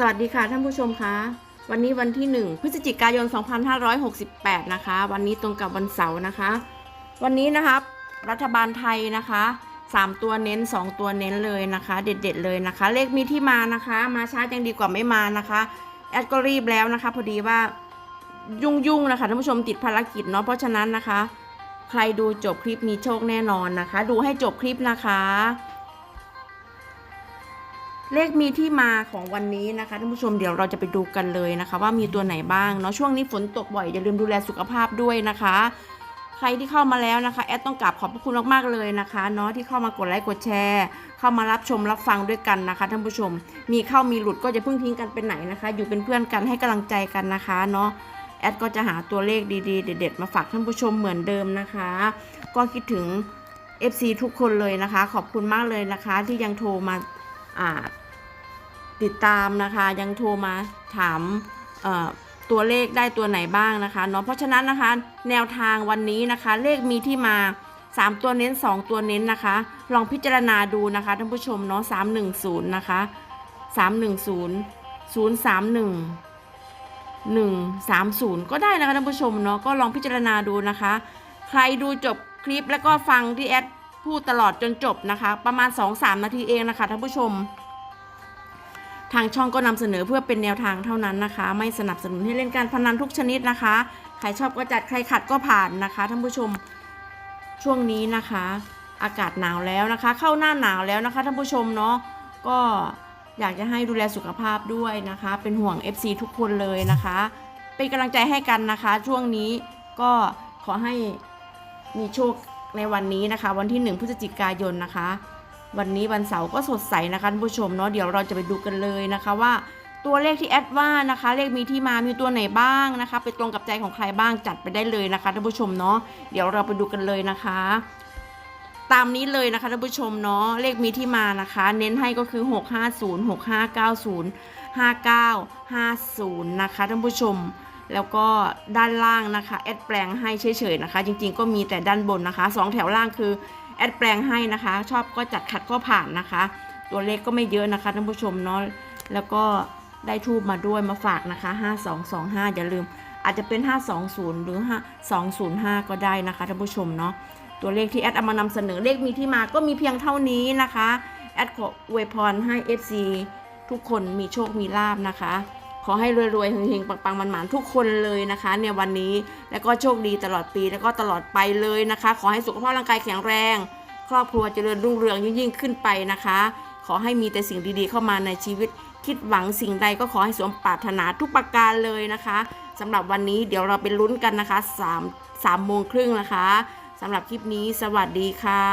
สวัสดีค่ะท่านผู้ชมคะวันนี้วันที่ 1 พฤศจิกายน 2568 นะคะ วันนี้ตรงกับวันเสาร์นะคะ วันนี้นะครับรัฐบาลไทยนะคะ 3 ตัวเน้น 2 ตัวเน้นเลยนะคะ เด็ด ๆ เลยนะคะ เลขมีที่มานะคะ มาช้ายังดีกว่าไม่มานะคะแอดก็รีบแล้วนะคะ พอดีว่ายุ่งๆนะคะท่านผู้ชมติดภารกิจเนาะเพราะฉะนั้นนะคะ ใครดูจบคลิปมีโชคแน่นอนนะคะ ดูให้จบคลิปนะคะ เลขมีที่มาของวันนี้นะคะท่านผู้ชมเดี๋ยวเราจะไปดูกันเลยนะคะ ว่ามีตัวไหนบ้างเนาะช่วงนี้ฝนตกบ่อยอย่าลืมดูแลสุขภาพด้วยนะคะ ใครที่เข้ามาแล้วนะคะแอดต้องกราบขอบพระคุณมากๆเลยนะคะเนาะที่เข้ามากดไลค์กดแชร์ เข้ามารับชมรับฟังด้วยกันนะคะท่านผู้ชม มีเข้ามีหลุดก็จะเพิ่งทิ้งกันไปไหนนะคะ อยู่เป็นเพื่อนกันให้กำลังใจกันนะคะเนาะแอดก็จะหาตัวเลขดีๆเด็ดๆมาฝากท่านผู้ชมเหมือนเดิมนะคะ ก็คิดถึง FC ทุกคนเลยนะคะ ขอบคุณมากเลยนะคะ ที่ยังโทรมา ติดตามนะคะยังโทรมาถามตัวเลขได้ตัวไหนบ้างนะคะเนาะเพราะฉะนั้นนะคะแนวทางวันนี้นะคะ เลขมีที่มา 3 ตัวเน้น 2 ตัวเน้นนะคะ ลองพิจารณาดูนะคะท่านผู้ชมเนาะ310 นะคะ 310 031 130 ก็ได้นะคะท่านผู้ชมเนาะก็ลองพิจารณาดูนะคะ ใครดูจบคลิปแล้วก็ฟังที่แอด พูดตลอดจนจบนะคะ ประมาณ 2-3 นาทีเองนะคะท่านผู้ชม ทางช่องก็นำเสนอเพื่อเป็นแนวทางเท่านั้นนะคะ ไม่สนับสนุนให้เล่นการพนันทุกชนิดนะคะใครชอบก็จัดใครขัดก็ผ่านนะคะท่านผู้ชมช่วงนี้นะคะ อากาศหนาวแล้วนะคะ เข้าหน้าหนาวแล้วนะคะท่านผู้ชมเนาะก็อยากจะให้ดูแลสุขภาพด้วยนะคะ เป็นห่วง FC ทุกคนเลยนะคะ เป็นกำลังใจให้กันนะคะ ช่วงนี้ก็ขอให้มีโชค ในวันนี้นะคะ วันที่ 1พฤศจิกายนนะคะ วันนี้วันเสาร์ก็สดใสนะคะท่านผู้ชมเนาะเดี๋ยวเราจะไปดูกันเลยนะคะว่าตัวเลขที่แอดว่านะคะ เลขมีที่มามีตัวไหนบ้างนะคะ ไปตรงกับใจของใครบ้างจัดไปได้เลยนะคะท่านผู้ชมเนาะเดี๋ยวเราไปดูกันเลยนะคะ ตามนี้เลยนะคะท่านผู้ชมเนาะเลขมีที่มานะคะ เน้นให้ก็คือ 650 6590 5950 นะคะท่านผู้ชม แล้วก็ด้านล่างนะคะแอดแปลงให้เฉยๆนะคะ จริงๆก็มีแต่ด้านบนนะคะสองแถวล่างคือแอดแปลงให้นะคะ ชอบก็จัดขัดก็ผ่านนะคะ ตัวเลขก็ไม่เยอะนะคะท่านผู้ชมเนาะแล้วก็ได้ทูบมาด้วยมาฝากนะคะ 5225 อย่าลืม อาจจะเป็น 520 หรือ5205 ก็ได้นะคะท่านผู้ชมเนาะตัวเลขที่แอดเอามานำเสนอเลขมีที่มาก็มีเพียงเท่านี้นะคะแอดขออวยพรให้ FC ทุกคนมีโชคมีลาบนะคะ ขอให้รวยๆเฮงๆปังๆมันๆทุกคนเลยนะคะในวันนี้แล้วก็โชคดีตลอดปีแล้วก็ตลอดไปเลยนะคะ ขอให้สุขภาพร่างกายแข็งแรง ครอบครัวเจริญรุ่งเรืองยิ่งๆขึ้นไปนะคะ ขอให้มีแต่สิ่งดีๆ เข้ามาในชีวิต คิดหวังสิ่งใดก็ขอให้สมปรารถนาทุกประการเลยนะคะสำหรับวันนี้เดี๋ยวเราไปลุ้นกันนะคะ3 3โมงครึ่งนะคะสำหรับคลิปนี้สวัสดีค่ะ